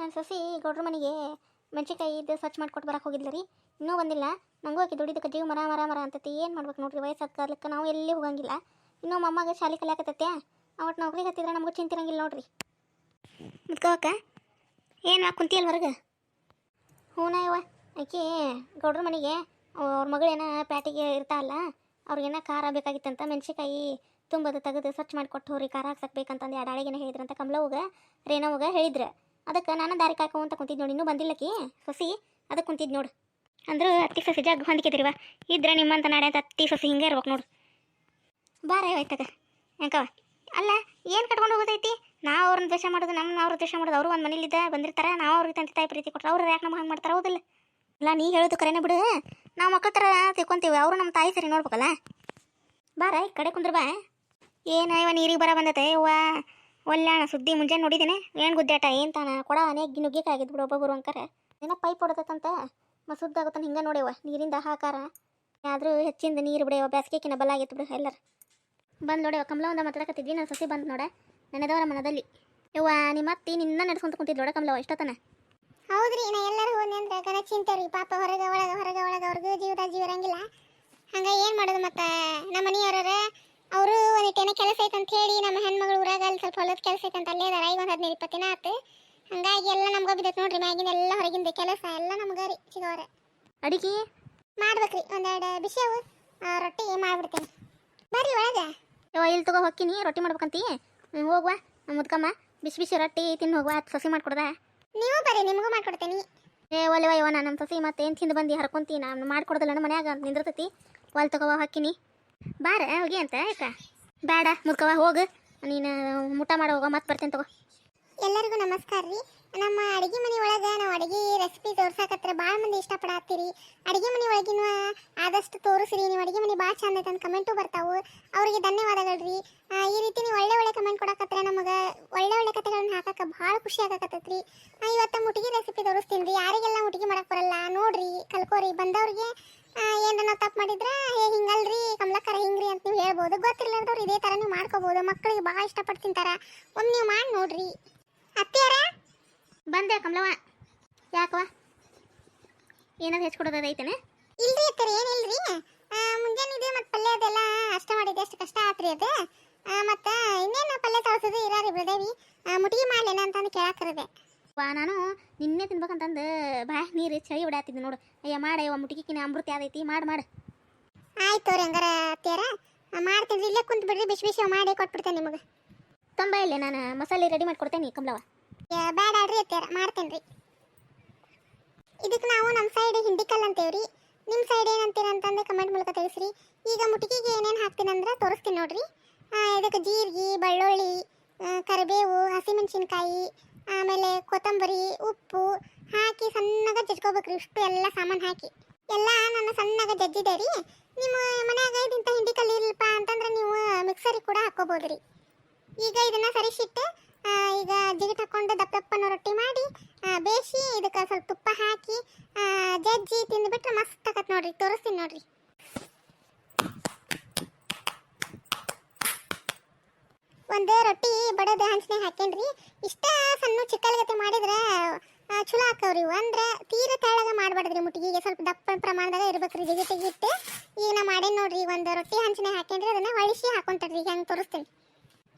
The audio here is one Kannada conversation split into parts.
ನಾನು ಸಸಿ ಗೌಡ್ರ ಮನೆಗೆ ಮೆಣಸಿನ್ಕಾಯಿ ಇದು ಸ್ವಚ್ಛ ಮಾಡ್ಕೊಟ್ಟು ಬರಕ್ಕೆ ಹೋಗಿದ್ಲ ರೀ. ಇನ್ನೂ ಬಂದಿಲ್ಲ. ನನಗೂ ಆಕೆ ದುಡಿದಕ್ಕೆ ಜೀವ ಮರ ಮರ ಮರ ಅಂತತಿ. ಏನು ಮಾಡ್ಬೇಕು ನೋಡ್ರಿ ವಯಸ್ಸಾದ ಕಾಲಕ್ಕೆ ನಾವು ಎಲ್ಲಿ ಹೋಗಂಗಿಲ್ಲ. ಇನ್ನೂ ಮೊಮ್ಮಗ ಶಾಲೆ ಕಲಿಯಾಕತ್ತೆ ಅವಟ್ಟು ನೌಕರಿ ಹತ್ತಿದ್ರೆ ನಮಗೂ ಚಿಂತಿರಂಗಿಲ್ಲ ನೋಡ್ರಿ. ಮುದ್ಕೋಕ ಏನು ಕುಂತಿಯಲ್ಲ ಹೊರಗೆ? ಹೂನ ಇವ ಆಕೆ ಗೌಡ್ರ ಮನೆಗೆ ಅವ್ರ ಮಗಳೇನ ಪ್ಯಾಟಿಗೆ ಇರ್ತಾಲ್ಲ ಅವ್ರಿಗೇನ ಖಾರ ಬೇಕಾಗಿತ್ತಂತ ಮೆಣಸಿನ್ಕಾಯಿ ತುಂಬದು, ತೆಗೆದು ಸ್ವಚ್ಛ ಮಾಡಿಕೊಟ್ಟು ಹೋರಿ, ಖಾರ ಹಾಕ್ಸಕ್ಬೇಕಂತಂದು ಎರಡು ಆಳಿಗೆನ ಹೇಳಿದ್ರಂತ ರೇನ ಹೋಗ ಹೇಳಿದ್ರು. ಅದಕ್ಕೆ ನಾನು ದಾರಿ ಕಾಕೊಂತ ಕುಂತಿದ್ದು ನೋಡಿ, ಇನ್ನೂ ಬಂದಿಲ್ಲಕಿ. ಸೊಸಿ ಅದಕ್ಕೆ ಕುಂತಿದ್ ನೋಡು. ಅಂದ್ರು ಅತ್ತಿ ಸೊಸಿ ಜಗ್ ಹೊಂದಿಕೆದಿರಿವ ಇದ್ರೆ ನಿಮ್ಮಂತ ನಾಡೆ ಅತ್ತಿ ಸೊಸಿ ಹಿಂಗೆ ಇರ್ಬೇಕು ನೋಡು. ಬಾರ ಆಯ್ತದ ಯಾಕವ ಅಲ್ಲ, ಏನು ಕಟ್ಕೊಂಡು ಹೋಗೋದೈತಿ? ನಾವು ಅವ್ರನ್ನ ದ್ವೇಷ ಮಾಡೋದು ನಮ್ಮ ಅವ್ರ ದ್ವೇಷ ಮಾಡೋದು, ಅವರು ಒಂದು ಮನೇಲಿದ್ದ ಬಂದಿರ್ತಾರೆ, ನಾವು ಅವ್ರಿಗೆ ತಂದೆ ತಾಯಿ ಪ್ರೀತಿ ಕೊಟ್ಟರೆ ಅವ್ರು ಯಾಕೆ ನಮ್ಗೆ ಹಂಗೆ ಮಾಡ್ತಾರೆ ಹೌದಿಲ್ಲ. ಇಲ್ಲ ನೀ ಹೇಳೋದು ಕರೆನೇ ಬಿಡು. ನಾವು ಮಕ್ಕಳ ಥರ ಅವರು ನಮ್ಮ ತಾಯಿ ಸರಿ ನೋಡ್ಬೇಕಲ್ಲ. ಬಾರ ಈ ಕಡೆ ಕುಂದ್ರ ಬಾ. ಏನ ಇವ ನೀರಿಗೆ ಬರ ಬಂದತೆ ಇವ ಒಲ್ಲಾಣ, ಸುದ್ದಿ ಮುಂಜಾನೆ ನೋಡಿದ್ದೇನೆ. ಏನು ಗುದ್ದಾಟ, ಏನು ತಾನ ಕೊಡ ಅನೇಕ ನುಗ್ಗಿಕಾಗಿದ್ದು ಬಿಡು ಒಬ್ಬೊಬ್ಬರು ಅಂತಾರೆ ಏನೋ ಪೈಪ್ ಸುದ್ದ ಆಗುತ್ತೆ ಹಿಂಗೆ ನೋಡ್ಯವ ನೀರಿಂದ ಹಾಕಾರ. ಆದರೂ ಹೆಚ್ಚಿಂದ ನೀರು ಬಿಡೆಯವ ಬೇಸಿಗೆಕಿನ ಬಲ ಆಗಿತ್ತು ಬಿಡು ಎಲ್ಲರ. ಬಂದು ನೋಡ್ಯವ ಕಮಲ ಒಂದ ಮಾತಾಡಕತ್ತಿದ್ವಿ. ನಾನು ಸಸಿ ಬಂದು ನೋಡ. ನನ್ನದವರ ಮನದಲ್ಲಿ. ಯವ್ವ ನಿಮ್ಮ ಅತ್ತಿ ನಿನ್ನ ನಡೆಸ್ಕೊಂತ ಕುಂತಿದ್ ನೋಡ ಕಮಲವ ಇಷ್ಟತನ ಹೌದ್ರಿ, ನಾ ಎಲ್ಲರೂ ಹೋದ್ನಿ ಅಂದ್ರೆ ಚಿಂತೆ ರೀ ಪಾಪ ಹೊರಗೆ, ಒಳಗೆ ಹೊರಗೆ, ಒಳಗೆ ಅವ್ರಿಗೂ ಜೀವದ ಜೀವ ಇರಂಗಿಲ್ಲ ಹಂಗ ಏನು ಮಾಡೋದು ಮತ್ತೆ? ನಮ್ಮ ಮನೆಯವ್ರ ಅವರು ಒಂದಿಟ್ಟೇನೋ ಕೆಲಸ ಐತೆ ಅಂತ ಹೇಳಿ ನಮ್ಮ ಹೆಣ್ಮಗಳು ಊರಾಗ ಅಲ್ಲಿ ಸ್ವಲ್ಪ ಹೊಲದ ಕೆಲಸ ಐತೆ ಅಂತ ಅಲ್ಲೇ ಅದಾರ. ಈಗ ಒಂದು ಹದಿನೈದು ಇಪ್ಪತ್ತು ದಿನ ಆತು. ಹಂಗಾಗಿ ಎಲ್ಲ ನಮ್ಗೆ ಬಿದ್ದೈತೆ ನೋಡ್ರಿ ಮ್ಯಾಗಿನ ಎಲ್ಲ ಹೊರಗಿಂದ ಕೆಲಸ ಎಲ್ಲ ನಮ್ಗೆ ರೀ ಸಿಗೋರೆ ಅಡಿಗೆ? ಮಾಡ್ಬೇಕ್ರಿ ಒಂದೆರಡು ಬಿಸಿಯವು ರೊಟ್ಟಿ ಮಾಡ್ಬಿಡ್ತೇನೆ. ಬರ್ರಿ ಒಳಗೆ. ಯೋ ಇಲ್ಲಿ ತಗೋ ಹೋಗ್ತೀನಿ ರೊಟ್ಟಿ ಮಾಡ್ಬೇಕಂತೀ. ಹೋಗುವ ಮುದ್ಕಮ್ಮ ಬಿಸಿ ಬಿಸಿ ರೊಟ್ಟಿ ತಿಂದು ಹೋಗುವ ಸಸಿ ಮಾಡ್ಕೊಡ್ದ. ನೀವು ಬರ್ರಿ ನಿಮಗೂ ಮಾಡ್ಕೊಡ್ತೇನೆ. ಏ ಒಲ್ಲೆವ ಯವ್ವ ನಾನು ನಮ್ಮ ಸಸಿ ಮತ್ತೆ ಏನು ತಿಂದು ಬಂದು ಹರ್ಕೊಂತೀನಿ ನಾನು ಮಾಡ್ಕೊಡ್ದಲ್ಲ ಮನ್ಯಾಗ ನಿಂದಿರ್ತೈತಿ. ಒಲ್ ತಗೋವ ಹೊಕ್ಕಿನಿ. ಬಾರ ಹೋಗಿ ಅಂತ ಯಾಕ ಬೇಡ ಮುದ್ಕವ ಹೋಗು. ನೀನು, ಊಟ ಮಾಡಿ, ಹೋಗೋ, ಮತ್ತೆ ಬರ್ತೇನೆ ತಗೋ. ಎಲ್ಲರಿಗೂ ನಮಸ್ಕಾರ ರೀ. ನಮ್ಮ ಅಡಿಗೆ ಮನೆ ಒಳಗೆ ನಾವು ಅಡಿಗೆ ರೆಸಿಪಿ ತೋರ್ಸಾಕತ್ರ ಭಾಳ ಮಂದಿ ಇಷ್ಟಪಡತ್ತೀರಿ. ಅಡಿಗೆ ಮನೆ ಒಳಗಿನ ಆದಷ್ಟು ತೋರಿಸ್ರಿ. ನೀವು ಅಡಿಗೆ ಮನೆ ಭಾಳ ಚಂದ ಅಂತ ಕಮೆಂಟು ಬರ್ತಾವೆ. ಅವರಿಗೆ ಧನ್ಯವಾದಗಳು ರೀ ಈ ರೀತಿ ನೀವು ಒಳ್ಳೆ ಒಳ್ಳೆ ಕಮೆಂಟ್ ಕೊಡಕತ್ರ ನಮಗೆ ಒಳ್ಳೆ ಒಳ್ಳೆ ಕಥೆಗಳನ್ನ ಹಾಕಕ್ಕೆ ಭಾಳ ಖುಷಿ ಆಗಕತ್ತೈತ್ರಿ. ಇವತ್ತು ಮುಟ್ಟಿಗೆ ರೆಸಿಪಿ ತೋರಿಸ್ತೀನಿ ರೀ. ಯಾರಿಗೆಲ್ಲ ಮುಟ್ಟಿಗೆ ಮಾಡಕ್ಕೆ ಬರಲ್ಲ, ನೋಡ್ರಿ, ಕಲ್ಕೋರಿ. ಬಂದವ್ರಿಗೆ ಏನನ್ನ ತಪ್ಪು ಮಾಡಿದ್ರೆ ಹಿಂಗಲ್ರಿ, ಕಮಲಕ್ಕರ ಹಿಂಗ್ರಿ ಅಂತ ನೀವು ಹೇಳ್ಬೋದು. ಗೊತ್ತಿರ್ಲಾರ್ದವ್ರು ಇದೇ ಥರ ನೀವು ಮಾಡ್ಕೋಬೋದು. ಮಕ್ಕಳಿಗೆ ಭಾಳ ಇಷ್ಟಪಟ್ಟು ತಿಂತಾರ. ಒಮ್ಮೆ ನೀವು ಮಾಡಿ ನೋಡ್ರಿ. ಅತ್ತಿಯಾರ? ಬಂದೆ ಕಮಲವ ಯಾಕವ ಏನಾದ್ರು ಹೆಚ್ಕೊಡೋದೈತೇನೆ ಇಲ್ರಿ ಅತ್ತರ ಏನಿಲ್ರಿ? ಮುಂಜಾನೆ ಇದೆ ಮತ್ತೆ ಪಲ್ಯ ಅದೆಲ್ಲ ಅಷ್ಟ ಮಾಡಿದ್ದೆ. ಅಷ್ಟು ಕಷ್ಟ ಆತ್ರಿ ಅದು. ಮತ್ತ ಇನ್ನೇನು ಪಲ್ಯ ತಳ್ಸೋದು ಇರಾರಿ ಬ್ರದೇವಿ ಮುಟ್ಟಿಗೆ ಮಾಡ್ಲೇನ ಅಂತಂದು ಕೇಳಾಕರದೆ. ವಾ ನಾನು ನಿನ್ನೆ ತಿನ್ಬೇಕಂತಂದು ಬಾ ನೀರು ಚಳಿ ಬಿಡಾತಿದ್ದೆ ನೋಡು. ಅಯ್ಯ ಮಾಡಯ್ಯವ ಮುಟಿಕಿನ ಅಮೃತ ಯಾವ್ದೈತಿ ಮಾಡಿ ಮಾಡು. ಆಯ್ತು ತೋರಿ ಹಂಗಾರ ತೇರ ಮಾಡ್ತೀನಿ ಇಲ್ಲೇ ಕುಂತು ಬಿಡ್ರಿ ಬಿಸಿ ಬಿಸಿ ಮಾಡಿ ಕೊಟ್ಬಿಡ್ತೇನೆ ನಿಮಗೆ. ತುಂಬ ಇಲ್ಲೇ ನಾನು ಮಸಾಲೆ ರೆಡಿ ಮಾಡ್ಕೊಡ್ತೇನೆ ಕಮಲವ. ಬೇಡ ಅಡ್ರಿ ಅತ್ತಿಯಾರ ಮಾಡ್ತೇನೆ ರೀ ಇದಕ್ಕೆ ನಾವು ನಮ್ಮ ಸೈಡ್ ಹಿಂಡಿಕಲ್ ಅಂತೇವ್ರಿ. ನಿಮ್ಮ ಸೈಡ್ ಏನಂತೀರ ಅಂತಂದು ಕಮೆಂಟ್ ಮೂಲಕ ತಿಳಿಸ್ರಿ. ಈಗ ಮುಟಿಗೆಗೆ ಏನೇನು ಹಾಕ್ತೀನಿ ಅಂದ್ರೆ ತೋರಿಸ್ತೀನಿ ನೋಡ್ರಿ. ಇದಕ್ಕೆ ಜೀರಿಗೆ, ಬೆಳ್ಳುಳ್ಳಿ ಕರಿಬೇವು, ಹಸಿಮೆಣಸಿನ್ಕಾಯಿ, ಆಮೇಲೆ ಕೊತ್ತಂಬರಿ, ಉಪ್ಪು ಹಾಕಿ ಸಣ್ಣಗ ಜಜ್ಕೋಬೇಕ್ರಿ. ಇಷ್ಟು ಎಲ್ಲ ಸಾಮಾನು ಹಾಕಿ. ಎಲ್ಲ ನಾನು ಸಣ್ಣಗೆ ಜಜ್ಜಿದೆ ರೀ. ನಿಮ್ಮ ಮನ್ಯಾಗ ಇದಿಂತ ಹಿಂಡಿ ಇಲ್ಲಪ್ಪ ಅಂತಂದ್ರೆ ನೀವು ಮಿಕ್ಸರಿಗೆ ಕೂಡ ಹಾಕೋಬೋದ್ರಿ ಈಗ ಇದನ್ನು ಸರಿಸಿಟ್ಟು ಈಗ ಜಿಗಿಟ್ ಹಾಕೊಂಡು ದಪ್ಪ ದಪ್ಪನ ರೊಟ್ಟಿ ಮಾಡಿ ಬೇಯಿಸಿ ಇದಕ್ಕೆ ಸ್ವಲ್ಪ ತುಪ್ಪ ಹಾಕಿ ಜಜ್ಜಿ ತಿಂದುಬಿಟ್ರೆ ಮಸ್ತ್ ಆಗತ್ತೆ ನೋಡ್ರಿ. ತೋರಿಸ್ತೀನಿ ನೋಡ್ರಿ. ಒಂದು ರೊಟ್ಟಿ ಬಡದ ಹಂಚನೆ ಹಾಕೇನ್ರಿ? ಇಷ್ಟ ಸಣ್ಣ ಚಿಕ್ಕಲ್ಗತೆ ಮಾಡಿದ್ರೆ ಚಲೋ ಹಾಕವ್ರಿ ಅಂದ್ರೆ ತೀರ ತೆಳ್ಳಗ ಮಾಡಬಾರ್ದ್ರಿ ಮುಟ್ಟಿಗೆಗೆ ಸ್ವಲ್ಪ ದಪ್ಪ ಪ್ರಮಾಣದಾಗ ಇರ್ಬೇಕ್ರಿ. ಜಿಗಿಟಿಗಿಟ್ಟು ಈಗ ನಾ ಮಾಡೇನಿ ನೋಡ್ರಿ ಒಂದು ರೊಟ್ಟಿ ಹಂಚನೆ ಹಾಕೇನ್ರಿ, ಅದನ್ನ ಹೊಳಿಸಿ ಹಾಕೊಂತಾರ್ರಿ ಈಗ ಹೆಂಗೆ ತೋರಿಸ್ತೀನಿ.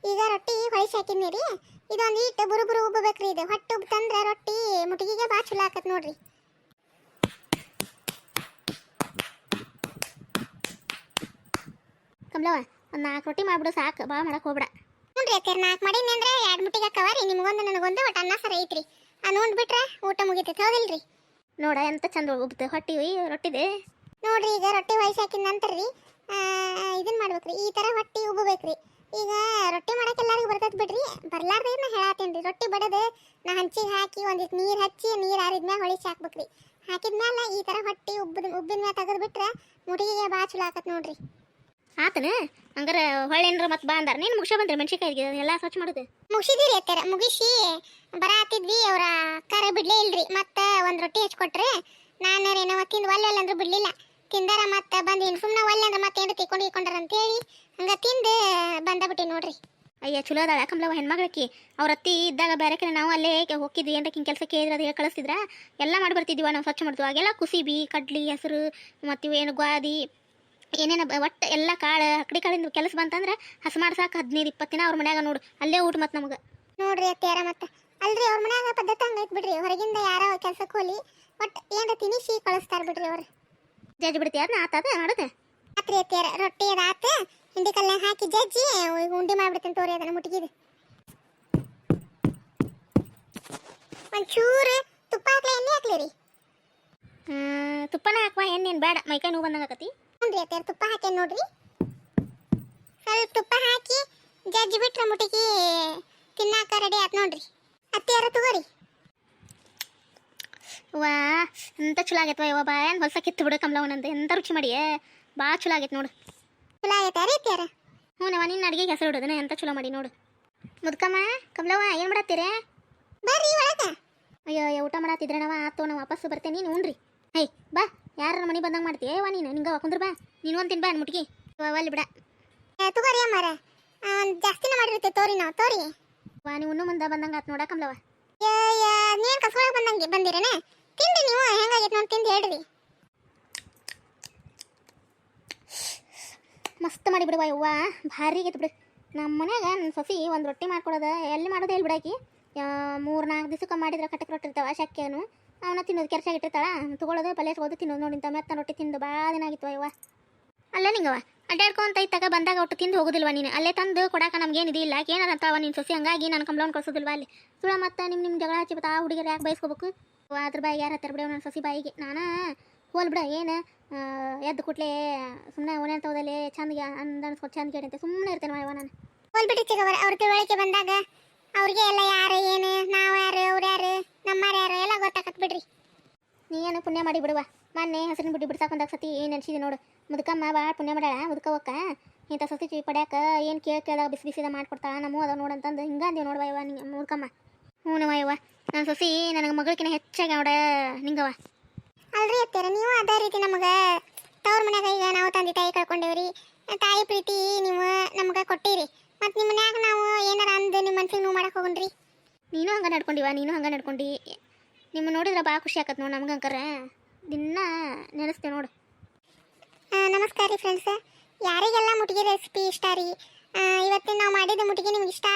ಈಗ ರೊಟ್ಟಿ ಹೊಳಿಸಿ ಹಾಕಿದ್ನಿ ರೀ. ಇದೊಂದು ಇಟ್ಟು ಬುರು ಬುರು ಉಬ್ಬಬೇಕ್ರಿ ಇದು. ಹೊಟ್ಟು ಉಬ್ಬತಂದ್ರೆ ರೊಟ್ಟಿ ಮುಟ್ಟಿಗೆಗೆ ಭಾಳ ಚಲೋ ಆಕತ್ ನೋಡ್ರಿ. ಕಮಲವ್ವ, ಒಂದು ನಾಲ್ಕು ರೊಟ್ಟಿ ಮಾಡ್ಬಿಡು ಸಾಕು. ಭಾಳ ಮಾಡಕ್ಕೆ ಹೋಗ್ಬೇಡ. ನೋಡ್ರಿ ಅತ್ತೆ ನಾಲ್ಕು ಮಾಡೀನಿ ಅಂದ್ರೆ ಎರಡು ಮುಟ್ಟಿಗೆ ಹಾಕವರಿ ನಿಮಗೊಂದು ನನಗೊಂದು ಒಟ್ಟು ಅನ್ನ ಸರ ಐತ್ರಿ. ಅದು ಉಂಡ್ಬಿಟ್ರೆ ಊಟ ಮುಗಿತೈತೆ ಹೌದಿಲ್ರಿ? ನೋಡ ಎಂತ ಚಂದ ಉಬ್ತೆ ಹೊಟ್ಟಿ ರೊಟ್ಟಿದೆ. ನೋಡ್ರಿ ಈಗ ರೊಟ್ಟಿ ಹೊಯ್ಸಿ ಹಾಕಿದ ನಂತರ ರೀ ಇದನ್ನ ಮಾಡ್ಬೇಕ್ರಿ ಈ ತರ ಹೊಟ್ಟಿ ಉಬ್ಬಬೇಕ್ರಿ ಈಗ ರೊಟ್ಟಿ ಮಾಡಕ್ಕೆ ಎಲ್ಲರಿಗೂ ಬರ್ತೈತೆ ಬಿಡ್ರಿ ಬರ್ಲಾರ್ದ ನಾ ಹೇಳತ್ತೇನೆ ರೀ ರೊಟ್ಟಿ ಬಡದು ನಾ ಹಂಚಿಗೆ ಹಾಕಿ ಒಂದಿಷ್ಟು ನೀರು ಹಚ್ಚಿ ನೀರು ಆರಿದ್ಮ್ಯಾಗ ಹೊಳಿಸಿ ಹಾಕ್ಬೇಕ್ರಿ. ಹಾಕಿದ್ಮೇಲೆ ಈ ತರ ಹೊಟ್ಟಿ ಉಬ್ಬದ ಉಬ್ಬಿನ ಮೇಲೆ ತೆಗೆದು ಬಿಟ್ರೆ ಮುಡಿಗೆ ಭಾಳ ಚಲೋ ಆಕತ್ ನೋಡ್ರಿ. ಆತನ? ಹಂಗಾರ ಹೊಳ್ಳಿ ಏನಾರ ಮತ್ತೆ ಬಾ ಅಂದಾರ. ನೀನು ಮುಗಿಸ ಬಂದ್ರಿ ಮೆಣಸಿನ್ಕಾಯಿಗೆ ಎಲ್ಲ ಸ್ವಚ್ಛ ಮಾಡುದು. ಮುಗಿಸಿದಿರಿ ಅತ್ತಾರ ಮುಗಿಸಿ ಬರಾತಿದ್ವಿ ಅವ್ರ ಅಕ್ಕಾರ ಬಿಡ್ಲೇ ಇಲ್ರಿ. ಮತ್ತೆ ಒಂದು ರೊಟ್ಟಿ ಹಚ್ಕೊಟ್ರೆ ನಾನು ಏನೋ ತಿಂದು ಒಲ್ಲೆ ಒಲ್ಲೆ ಅಂದ್ರೆ ಬಿಡ್ಲಿಲ್ಲ. ತಿಂದಾರ ಮತ್ತೆ ಬಂದು ಸುಮ್ಮನೆ ಒಲ್ಲೆ ಅಂದ್ರೆ ಮತ್ತೆ ಏನು ತಿಕ್ಕೊಂಡು ಅಂತ ಅಂತೇಳಿ ಹಂಗ ತಿಂದು ಬಂದ ಬಿಟ್ಟಿ ನೋಡ್ರಿ. ಅಯ್ಯ ಚಲೋ ಅದಾಳ ಕಮಲವ ಹೆಣ್ಮಗಳಕ್ಕಿ. ಅವ್ರ ಅತ್ತಿ ಇದ್ದಾಗ ಬೇರೆ ಕಡೆ ನಾವು ಅಲ್ಲೇ ಹೋಗಿದ್ವಿ ಏನ್ರ ಹಿಂಗೆ ಕೆಲಸ ಕೇಳಿದ್ರೆ ಅದು ಕಳಿಸಿದ್ರ ಎಲ್ಲ ಮಾಡಿ ಬರ್ತಿದ್ವಿ ನಾವು ಸ್ವಚ್ಛ ಮಾಡ್ತೀವಿ ಆಗೆಲ್ಲ ಕುಸಿಬಿ ಕಡ್ಲಿ ಹೆಸರು ಮತ್ತು ಏನು ಗೋಧಿ ಏನೇನು ಒಟ್ಟು ಎಲ್ಲ ಕಾಳು ಅಕಡಿ ಕಾಳಿಂದ ಕೆಲಸ ಬಂತಂದ್ರೆ ಹಸ ಮಾಡ್ಸಾಕ ಹದಿನೈದು ಇಪ್ಪತ್ತು ದಿನ ಅವ್ರ ಮನ್ಯಾಗ ನೋಡು. ಅಲ್ಲೇ ಊಟ ಮತ್ತು ನಮಗೆ. ನೋಡ್ರಿ ಅತ್ತೆಯರ ಮತ್ತೆ. ಅಲ್ರಿ ಅವ್ರ ಮನ್ಯಾಗ ಪದ್ಧತಿ ಹಂಗೈತ್ ಬಿಡ್ರಿ. ಹೊರಗಿಂದ ಯಾರೋ ಕೆಲ್ಸಕ್ಕೆ ಹೋಲಿ. ಬಟ್ ಏನಾರ ತಿನಿಸಿ ಕಳಿಸ್ತಾರೆ ಬಿಡ್ರಿ ಅವ್ರು. ಜಜ್ಜಿ ಬಿಡ್ತಿ ಅದನ್ನ ಆತದ ಮಾಡೋದು ಆತ್ರಿ ಅತ್ತೆಯರ ರೊಟ್ಟಿ ಅದಾತ ಹಿಂಡಿ ಕಲ್ಯಾಣ ಹಾಕಿ ಜಜ್ಜಿ ಈಗ ಉಂಡಿ ಮಾಡ್ಬಿಡ್ತೀನಿ ತೋರಿ ಅದನ್ನ ಮುಟ್ಟಿಗಿದು ಒಂಚೂರು ತುಪ್ಪ ಹಾಕ್ಲಿ ಎಣ್ಣೆ ಹಾಕ್ಲಿ ರೀ. ತುಪ್ಪನ ಹಾಕುವ? ಎಣ್ಣೆ ಬೇಡ. ಮೈಕೈ ನೋವು ಬಂದಂಗೆ ಆಕತಿ. ಅತ್ತೆಯರ ತುಪ್ಪ ಹಾಕಿ ನೋಡ್ರಿ. ಸ್ವಲ್ಪ ತುಪ್ಪ ಹಾಕಿ ಜಜ್ಜಿ ಬಿಟ್ರೆ ಮುಟ್ಟಿಗೆ ತಿನ್ನಾಕ ರೆಡಿ ಆತ್ ನೋಡ್ರಿ. ಅತ್ತೆಯರ ತಗೋರಿ. ವಾ ಎಂತ ಚಲೋ ಆಗೈತೆ ಯವ್ವ ಬಾಯನ್ ಹೊಸ ಕಿತ್ತು ಬಿಡು ಕಮಲವನಂದ ಎಂತ ರುಚಿ ಮಾಡಿ ಬಾ ಚಲೋ ಆಗೈತೆ ನೋಡು. ಚಲೋ ಆಗೈತೆ ರೀ ಅತ್ತೆಯರ ಹ್ಞೂ ನವ ನಿನ್ನ ಅಡಿಗೆಗೆ ಹೆಸರು ಇಡೋದನ್ನ ಎಂತ ಚಲೋ ಮಾಡಿ ನೋಡು. ಮುದ್ಕಮ್ಮ ಕಮಲವ್ವ ಏನು ಮಾಡತ್ತೀರಿ? ಬರ್ರಿ ಒಳಗ. ಅಯ್ಯೋ ಊಟ ಮಾಡತ್ತಿದ್ರೆ ನಾವ ಆತೋ ನಾ ವಾಪಸ್ ಬರ್ತೇನೆ ನೀನು ಉಣ್ರಿ. ಹೇ ಬಾ. ಯಾರ ಮನೆ ಬಂದಂಗೆ ಮಾಡ್ತೀಯ ವಾ ನೀನು. ನಿಂಗೆ ಕುಂದ್ರ ಬಾ. ನೀನು ಒಂದು ತಿನ್ ಬಾ ಮುಟ್ಗಿ ಅಲ್ಲಿ ಬಿಡ. ತಗೋರಿ ಅಮ್ಮಾರ ಒಂದು ಜಾಸ್ತಿನ ಮಾಡಿರುತ್ತೆ ತೋರಿ ನಾವು. ತೋರಿ. ವಾ ನೀವು ಇನ್ನೂ ಮುಂದೆ ಬಂದಂಗೆ ಆತು ನೋಡ ಯಾ ನೀನು ಕಸ್ಕೊಳಕ್ ಬಂದಂಗೆ ಬಂದಿರೇನೆ? ತಿಂದ್ರಿ ನೀವು ಹೆಂಗಾಗೈತೆ ನೋಡಿ ತಿಂದು ಹೇಳ್ರಿ. ಮಸ್ತ್ ಮಾಡಿ ಬಿಡುವ ಯವ್ವ. ಭಾರಿ ಆಗೈತೆ ಬಿಡು. ನಮ್ಮ ಮನ್ಯಾಗ ನನ್ನ ಸೊಸಿ ಒಂದು ರೊಟ್ಟಿ ಮಾಡ್ಕೊಡೋದು. ಎಲ್ಲಿ ಮಾಡೋದು ಹೇಳ್ಬಿಡಾಕಿ ಮೂರು ನಾಲ್ಕು ದಿವಸಕ್ಕೆ ಮಾಡಿದ್ರೆ ಕಟ್ಟಕ್ಕೆ ರೊಟ್ಟಿ ಇರ್ತಾವ ಶಕ್ಯನು. ಅವನ ತಿನ್ನೋದು ಕೆರ್ಸಾಗಿ ಇಟ್ಟಿರ್ತಾಳ ತಗೊಳ್ಳೋದು, ಪಲ್ಯ ತಗೋದು ತಿನ್ನೋದು ನೋಡಿ ಅಂತ ಮೆತ್ತ ರೊಟ್ಟಿ ತಿಂದು ಭಾಳ ದಿನ ಆಗಿತ್ತು ಅಯ್ಯವ ಅಲ್ಲ ನಿಂಗವ ಅಡ್ಡಾಡ್ಕೊಂತ ಇತ್ತಾಗ ಬಂದಾಗ ಒಟ್ಟು ತಿಂದು ಹೋಗೋದಿಲ್ವ ನೀನು? ಅಲ್ಲೇ ತಂದು ಕೊಡಾಕ ನಮ್ಗೇನು ಇದಿಲ್ಲ ಏನಾರ ಅಂತಾವ ನಿನ್ನ ಸೊಸಿ ಹಂಗಾಗಿ ನಾನು ಕಂಬ್ಲೌನ್ ಕಳ್ಸೋದಿಲ್ವ ಅಲ್ಲಿ. ಸುಳ ಮತ್ತೆ ನಿಮ್ಮ ನಿಮ್ಮ ಜಗಳ ಹಚ್ಚಿ ಆ ಹುಡುಗಿರು ಯಾಕೆ ಬಯಸ್ಕೋಬೇಕು? ಅದ್ರ ಬಾಯಿಗೆ ಯಾರು ಹತ್ತಿರ ಬಿಡೋ ನನ್ನ ಸೊಸಿ ಬಾಯಿಗೆ. ನಾನು ಹೋಲ್ ಬಿಡ, ಏನು ಎದ್ದು ಕೂಟ್ಲೆ ಸುಮ್ಮನೆ ಓಣೆ ತಗೋದಲ್ಲಿ ಚಂದ ಅಂದ ಅನ್ಸ್ಕೊಟ್ಟು ಚಂದ ಕೇಳಂತೆ ಸುಮ್ಮನೆ ಇರ್ತೇನೆ ಮಾಯವ ನಾನು. ಹೋಲ್ಬಿಟ್ಟು ಚಿಗವರ ಅವ್ರ ತಿಳುವಳಿಕೆ ಬಂದಾಗ ಅವ್ರಿಗೆ ಎಲ್ಲ ಯಾರು, ಏನು ನಾವು ಯಾರು ಅವ್ರು ಯಾರು ನಮ್ಮ ಯಾರು ಎಲ್ಲ ಬಿಡ್ರಿ ನೀ ಏನು ಪುಣ್ಯ ಮಾಡಿ ಬಿಡುವ. ಮೊನ್ನೆ ಹಸಿರಿನ ಬಿಡಿ ಬಿಡ್ಸಾಕ ಒಂದಾಗ ಸತಿ ಏನು ನೆನ್ಸಿದೆ ನೋಡು. ಮುದುಕಮ್ಮ ಭಾಳ ಪುಣ್ಯ ಮಾಡ್ಯಾಳ ಮುದುಕವಕ್ಕ. ಇಂಥ ಸಸಿ ಚಿ ಪಡ್ಯಾಕ ಏನು ಕೇಳಿ ಕೇಳಿದಾಗ ಬಿಸಿ ಬಿಸಿದ ಮಾಡ್ಕೊಡ್ತಾಳ ನಮ್ಮ ಅದಾವ ನೋಡಂತಂದು ಹಿಂಗ ಅಂದೇವ್ ನೋಡುವ ಯವ್ವ ನಿಂಗೆ ಮುದುಕಮ್ಮ. ಹ್ಞೂ ಯವ್ವ ನನ್ನ ಸೊಸಿ ನನಗೆ ಮಗಳಿಗಿನ ಹೆಚ್ಚಾಗಿ ನೋಡ ನಿಂಗವ ಅಲ್ರಿ ಅತ್ತೀರ ನೀವು ಅದೇ ರೀತಿ ನಮಗೆ ತವ್ರ ಮನ್ಯಾಗ ಈಗ ನಾವು ತಂದೆ ತಾಯಿ ಕಳ್ಕೊಂಡೇವ್ರಿ. ತಾಯಿ ಪ್ರೀತಿ ನೀವು ನಮ್ಗೆ ಕೊಟ್ಟಿರಿ. ಮತ್ತು ನಿಮ್ಮ ಮನ್ಯಾಗ ನಾವು ಏನಾರ ಅಂದು ನಿಮ್ಮ ಮನ್ಸಿಗೆ ನೋವು ಮಾಡಕ್ಕೆ ಹೋಗಣ್ರಿ. ನೀನು ಹಂಗೆ ನಡ್ಕೊಂಡಿವ ನೀನು ಹಂಗೆ ನಡ್ಕೊಂಡು. ನಿಮ್ಮ ನೋಡಿದ್ರೆ ಭಾಳ ಖುಷಿ ಆಕತ್ ನೋಡಿ ನಮ್ಗೆ ದಿನ ನೆನೆಸ್ತೇವೆ ನೋಡು. ನಮಸ್ಕಾರ ರೀ ಫ್ರೆಂಡ್ಸ್ ಯಾರಿಗೆಲ್ಲ ಮುಟ್ಟಿಗೆ ರೆಸಿಪಿ ಇಷ್ಟ ರೀ? ಇವತ್ತಿನ ನಾವು ಮಾಡಿದ ಮುಟ್ಟಿಗೆ ನಿಮ್ಗೆ ಇಷ್ಟ